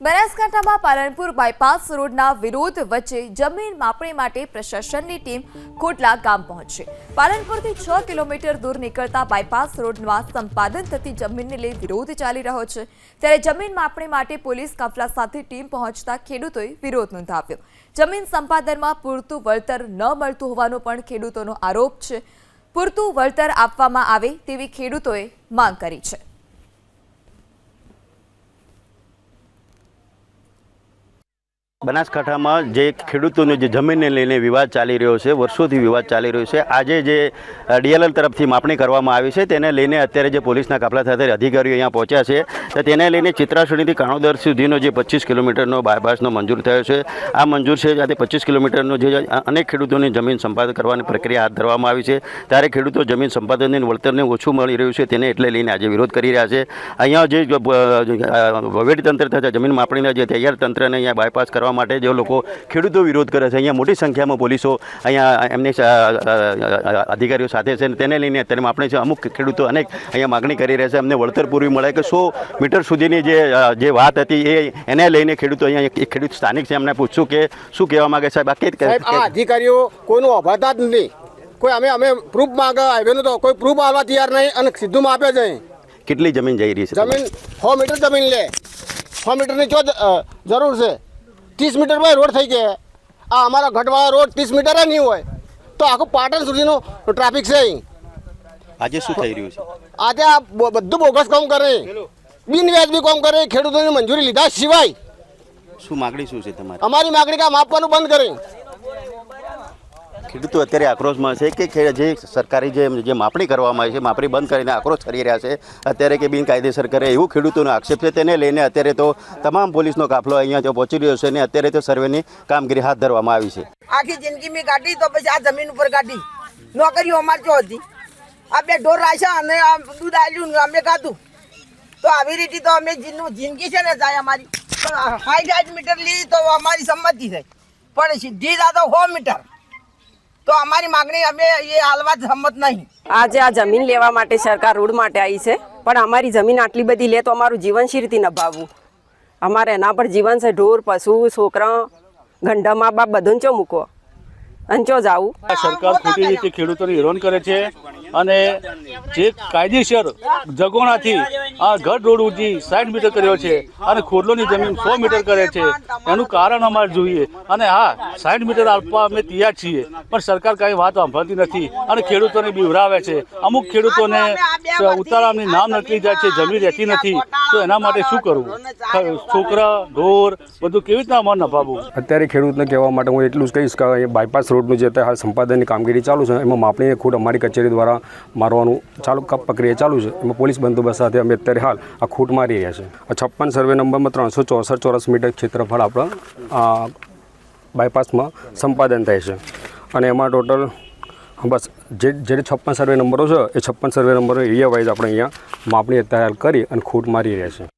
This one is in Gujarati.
બનાસકાંઠામાં પાલનપુર બાયપાસ રોડના વિરોધ વચ્ચે જમીન માપણી માટે પ્રશાસનની ટીમ ખોટલા ગામ પહોંચી. પાલનપુરથી છ કિલોમીટર દૂર નીકળતા બાયપાસ રોડમાં સંપાદન થતી જમીનને લઈ વિરોધ ચાલી રહ્યો છે. ત્યારે જમીન માપણી માટે પોલીસ કાફલા સાથે ટીમ પહોંચતા ખેડૂતોએ વિરોધ નોંધાવ્યો. જમીન સંપાદનમાં પૂરતું વળતર ન મળતું હોવાનો પણ ખેડૂતોનો આરોપ છે. પૂરતું વળતર આપવામાં આવે તેવી ખેડૂતોએ માંગ કરી છે. બનાસકાંઠામાં જે ખેડૂતોને જે જમીનને લઈને વિવાદ ચાલી રહ્યો છે, વર્ષોથી વિવાદ ચાલી રહ્યો છે, આજે જે ડીએલએલ તરફથી માપણી કરવામાં આવી છે, તેને લઈને અત્યારે જે પોલીસના કાફલા સાથે અધિકારીઓ અહીંયા પહોંચ્યા છે, તો તેને લઈને ચિત્રાસણીથી કાણોદર સુધીનો જે પચીસ કિલોમીટરનો બાયપાસનો મંજૂર થયો છે. આ મંજૂર છે, આજે પચીસ કિલોમીટરનો જે અનેક ખેડૂતોની જમીન સંપાદન કરવાની પ્રક્રિયા હાથ ધરવામાં આવી છે. ત્યારે ખેડૂતો જમીન સંપાદનની વળતરને ઓછું મળી રહ્યું છે, તેને એટલે લઈને આજે વિરોધ કરી રહ્યા છે. અહીંયા જે વહીવટીતંત્ર તથા જમીન માપણીના જે તૈયાર તંત્રને અહીંયા બાયપાસ કરવા માટે જે લોકો ખેડૂતો વિરોધ કરે છે. અહીંયા મોટી સંખ્યામાં પોલીસો અહીંયા એમની અધિકારીઓ સાથે છે તેને લઈને અત્યારે આપણે છે અમુક ખેડૂતો અનેક અહીંયા માગણી કરી રહ્યા છે. અમને વળતર પૂરવી મળે કે સો મીટર સુધીની જે જે વાત હતી એ એને લઈને ખેડૂતો અહીંયા એક ખેડૂત સ્થાનિક છે. એમને પૂછશું કે શું કહેવા માગે સાહેબ? આ કે અધિકારીઓ કોઈનું અભાતા જ નથી. કોઈ અમે અમે પ્રૂફ માંગે આવ્યો તો કોઈ પ્રૂફ આવવા તૈયાર નહીં અને સીધું માપે છે કેટલી જમીન જઈ રહી છે? જમીન સો મીટર જમીન લે. સો મીટરની જો જરૂર છે. ત્રીસ મીટર પર રોડ થઈ ગયા. આ અમારા ઘટવાળા રોડ ત્રીસ મીટર નહીં હોય. તો આખું પાટણ સુધીનું ટ્રાફિક છે અહીં. આજે શું થઈ રહ્યું છે? આજે આ બધું બોગસ કામ કરે. બિનવ્યાજબી કામ કરે. ખેડૂતોની મંજૂરી લીધા સિવાય. શું માગણી શું છે તમારી? અમારી માગણી કામ આપવાનું બંધ કરે. ખેડૂતો અત્યારે આક્રોશમાં છે કે ખેડ જે સરકારી જે જે માપણી કરવામાં આવી છે, માપણી બંધ કરીને આક્રોશ કરી રહ્યા છે. અત્યારે કે બિનકાયદેસર કરે એવું ખેડૂતોનો આક્ષેપ છે. તેને લઈને અત્યારે તો તમામ પોલીસનો કાફલો અહીંયા જો પહોંચી રહ્યો છે અને અત્યારે તો સર્વેની કામગીરી હાથ ધરવામાં આવી છે. આખી જિંદગી મેં કાઢી તો પછી આ જમીન ઉપર કાઢી નોકરીઓ અમારે ચો હતી. આ બે ઢોર રાખ્યા અને આ દૂધ આવ્યું અમે ખાધું. તો આવી રીતે તો અમે જિંદગી છે ને જાય અમારી. હાઈટ મીટર લીધી તો અમારી સંમતિ થઈ. પણ સીધી દાદા સો મીટર. તો અમારી માંગણી અમે એ હાલવા જ સંમત નહીં. આજે આ જમીન લેવા માટે સરકાર રોડ માટે આવી છે પણ અમારી જમીન આટલી બધી લે તો અમારું જીવન શી રીતે નભાવવું? અમારે એના પર જીવન છે ઢોર પશુ છોકરા ગંડા મા બાપ બધું ચો મૂકો અને ચો જાવું? સરકાર ખોટી રીતે ખેડૂતોને હેરાન કરે છે. અને જે કાયદેસર જગોણાથી આ ગઢ રોડ ઉઠી સાઠ મીટર કર્યો છે અને ખોરલોની જમીન સો મીટર કરે છે. એનું કારણ અમારે જોઈએ. અને હા, સાઠ મીટર આપવા અમે તૈયાર છીએ, પણ સરકાર કાંઈ વાત સાંભળતી નથી અને ખેડૂતોને બીવરાવે છે. અમુક ખેડૂતોને ઉતારામની નામ નકલી જાય છે, જમીન રહેતી નથી. તો એના માટે શું કરવું? છોકરા, ઢોર, બધું કેવી રીતના અમારે નભાવવું? અત્યારે ખેડૂતને કહેવા માટે હું એટલું જ કહીશ કે બાયપાસ રોડનું જે અત્યારે હાલ સંપાદનની કામગીરી ચાલુ છે, એમાં માપણી ખોટ અમારી કચેરી દ્વારા મારવાનું ચાલુ પ્રક્રિયા ચાલુ છે. એમાં પોલીસ બંદોબસ્ત સાથે અમે અત્યારે હાલ આ ખૂંટ મારી રહ્યા છે. આ છપ્પન સર્વે નંબરમાં ત્રણસો ચોસઠ ચોરસ મીટર ક્ષેત્રફળ આપણા બાયપાસમાં સંપાદન થાય છે. અને એમાં ટોટલ બસ, જે જે છપ્પન સર્વે નંબરો છે, એ છપ્પન સર્વે નંબરો એરિયા વાઇઝ આપણે અહીંયા માપણી અત્યારે હાલ કરી અને ખૂટ મારી રહ્યા છે.